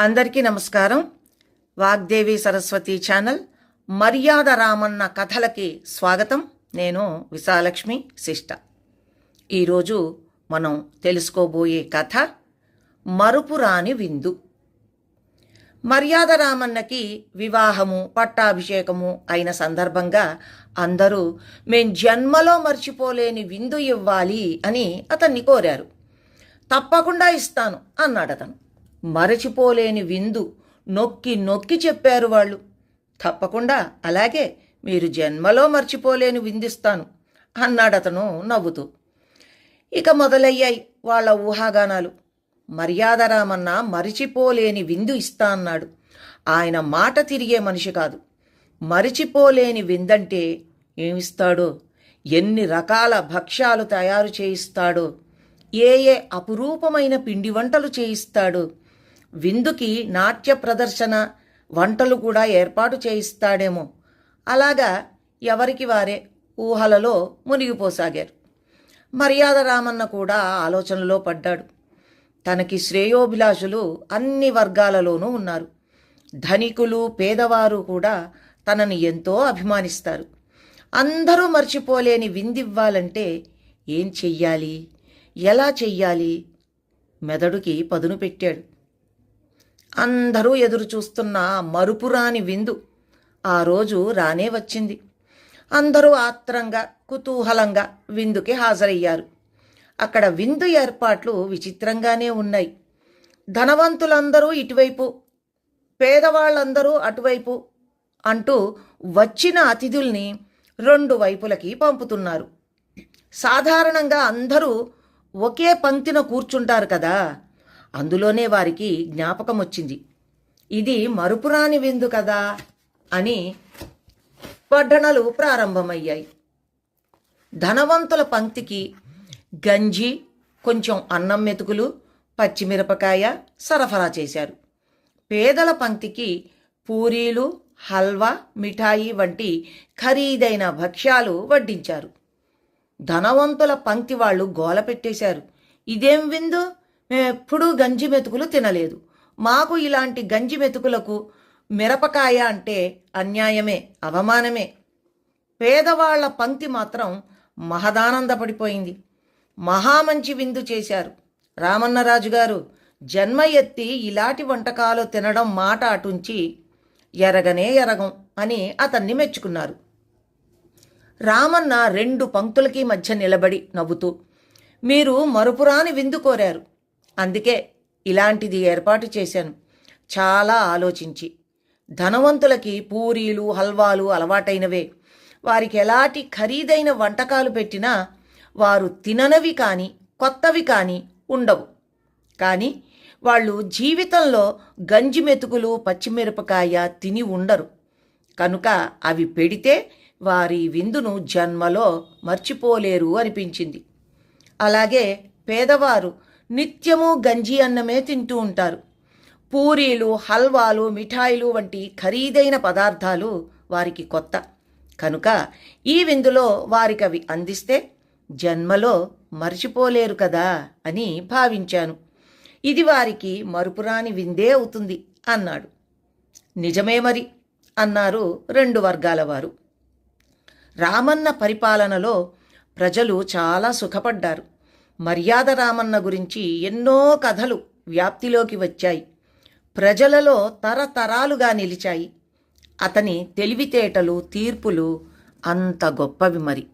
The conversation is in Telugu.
అందరికీ నమస్కారం. వాగ్దేవి సరస్వతి ఛానల్ మర్యాద రామన్న కథలకి స్వాగతం. నేను విశాలక్ష్మి శిష్ట. ఈరోజు మనం తెలుసుకోబోయే కథ మరుపురాని విందు. మర్యాద రామన్నకి వివాహము పట్టాభిషేకము అయిన సందర్భంగా అందరూ మేం జన్మలో మర్చిపోలేని విందు ఇవ్వాలి అని అతన్ని కోరారు. తప్పకుండా ఇస్తాను అన్నాడు అతను మరచిపోలేని విందు నొక్కి నొక్కి చెప్పారు వాళ్ళు. తప్పకుండా అలాగే మీరు జన్మలో మర్చిపోలేని విందిస్తాను అన్నాడు అతను నవ్వుతూ. ఇక మొదలయ్యాయి వాళ్ళ ఊహాగానాలు. మర్యాదరామన్న మరిచిపోలేని విందు ఇస్తా అన్నాడు. ఆయన మాట తిరిగే మనిషి కాదు. మరిచిపోలేని విందంటే ఏమిస్తాడో? ఎన్ని రకాల భక్ష్యాలు తయారు చేయిస్తాడో? ఏ ఏ అపురూపమైన పిండి వంటలు చేయిస్తాడో? విందుకి నాట్య ప్రదర్శన వంటలు కూడా ఏర్పాటు చేయిస్తాడేమో. అలాగా ఎవరికి వారే ఊహలలో మునిగిపోసాగారు. మర్యాద రామన్న కూడా ఆలోచనలో పడ్డాడు. తనకి శ్రేయోభిలాషులు అన్ని వర్గాలలోనూ ఉన్నారు. ధనికులు పేదవారు కూడా తనని ఎంతో అభిమానిస్తారు. అందరూ మర్చిపోలేని విందివ్వాలంటే ఏం చెయ్యాలి? ఎలా చెయ్యాలి? మెదడుకి పదును పెట్టాడు. అందరూ ఎదురు చూస్తున్న మరుపురాని విందు ఆ రోజు రానే వచ్చింది. అందరూ ఆత్రంగా కుతూహలంగా విందుకి హాజరయ్యారు. అక్కడ విందు ఏర్పాట్లు విచిత్రంగానే ఉన్నాయి. ధనవంతులందరూ ఇటువైపు పేదవాళ్ళందరూ అటువైపు అంటూ వచ్చిన అతిథుల్ని రెండు వైపులకి పంపుతున్నారు. సాధారణంగా అందరూ ఒకే పంక్తిన కూర్చుంటారు కదా. అందులోనే వారికి జ్ఞాపకం వచ్చింది ఇది మరుపురాని విందు కదా అని వడ్డనలు ప్రారంభమయ్యాయి. ధనవంతుల పంక్తికి గంజి కొంచెం అన్నం మెతుకులు పచ్చిమిరపకాయ సరఫరా చేశారు. పేదల పంక్తికి పూరీలు హల్వా మిఠాయి వంటి ఖరీదైన భక్ష్యాలు వడ్డించారు. ధనవంతుల పంక్తి వాళ్ళు గోల పెట్టేశారు. ఇదేం విందు? ఎప్పుడూ గంజి మెతుకులు తినలేదు. మాకు ఇలాంటి గంజి మెతుకులకు మిరపకాయ అంటే అన్యాయమే అవమానమే. పేదవాళ్ళ పంక్తి మాత్రం మహదానందపడిపోయింది. మహామంచి విందు చేశారు. రామన్నరాజు గారు జన్మ ఎత్తి ఇలాంటి వంటకాలు తినడం మాట అటుంచి ఎరగనే ఎరగం అని అతన్ని మెచ్చుకున్నారు. రామన్న రెండు పంక్తులకి మధ్య నిలబడి నవ్వుతూ మీరు మరుపురాని విందు కోరారు. అందుకే ఇలాంటిది ఏర్పాటు చేశాను. చాలా ఆలోచించి. ధనవంతులకి పూరీలు హల్వాలు అలవాటైనవే. వారికి ఎలాంటి ఖరీదైన వంటకాలు పెట్టినా వారు తిననవి కానీ కొత్తవి కానీ ఉండవు. కానీ వాళ్ళు జీవితంలో గంజి మెతుకులు పచ్చిమిరపకాయ తిని ఉండరు. కనుక అవి పెడితే వారి విందును జన్మలో మర్చిపోలేరు అనిపించింది. అలాగే పేదవారు నిత్యము గంజి అన్నమే తింటూ ఉంటారు. పూరీలు హల్వాలు మిఠాయిలు వంటి ఖరీదైన పదార్థాలు వారికి కొత్త. కనుక ఈ విందులో వారికి అవి అందిస్తే జన్మలో మర్చిపోలేరు కదా అని భావించాను. ఇది వారికి మరుపురాని విందే అవుతుంది అన్నాడు. నిజమే మరి అన్నారు రెండు వర్గాల వారు. రామన్న పరిపాలనలో ప్రజలు చాలా సుఖపడ్డారు. మర్యాద రామన్న గురించి ఎన్నో కథలు వ్యాప్తిలోకి వచ్చాయి. ప్రజలలో తరతరాలుగా నిలిచాయి. అతని తెలివితేటలు తీర్పులు అంత గొప్పవి మరి.